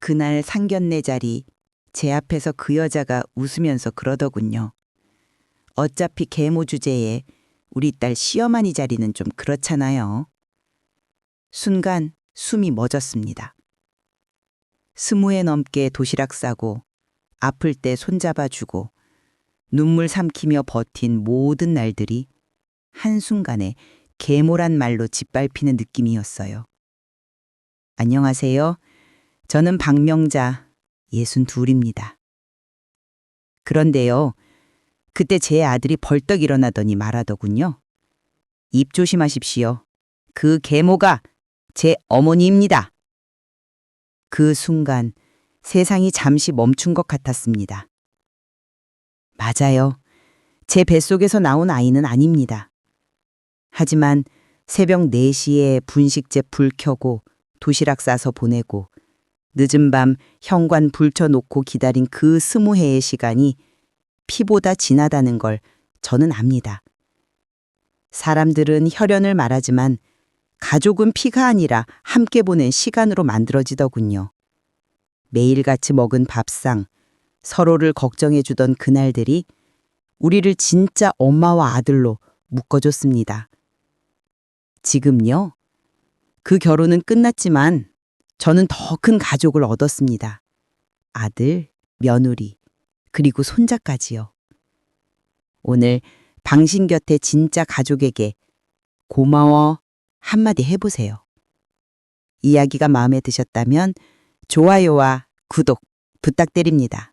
그날 상견례 자리 제 앞에서 그 여자가 웃으면서 그러더군요. 어차피 계모 주제에 우리 딸 시어머니 자리는 좀 그렇잖아요. 순간 숨이 멎었습니다. 스무 해 넘게 도시락 싸고 아플 때 손잡아주고 눈물 삼키며 버틴 모든 날들이 한순간에 계모란 말로 짓밟히는 느낌이었어요. 안녕하세요. 저는 박명자, 예순 둘입니다. 그런데요, 그때 제 아들이 벌떡 일어나더니 말하더군요. 입 조심하십시오. 그 계모가 제 어머니입니다. 그 순간 세상이 잠시 멈춘 것 같았습니다. 맞아요. 제 뱃속에서 나온 아이는 아닙니다. 하지만 새벽 4시에 분식제 불 켜고 도시락 싸서 보내고 늦은 밤 현관 불 켜놓고 기다린 그 스무 해의 시간이 피보다 진하다는 걸 저는 압니다. 사람들은 혈연을 말하지만 가족은 피가 아니라 함께 보낸 시간으로 만들어지더군요. 매일같이 먹은 밥상, 서로를 걱정해주던 그날들이 우리를 진짜 엄마와 아들로 묶어줬습니다. 지금요? 그 결혼은 끝났지만 저는 더 큰 가족을 얻었습니다. 아들, 며느리, 그리고 손자까지요. 오늘 당신 곁에 진짜 가족에게 고마워 한마디 해보세요. 이야기가 마음에 드셨다면 좋아요와 구독 부탁드립니다.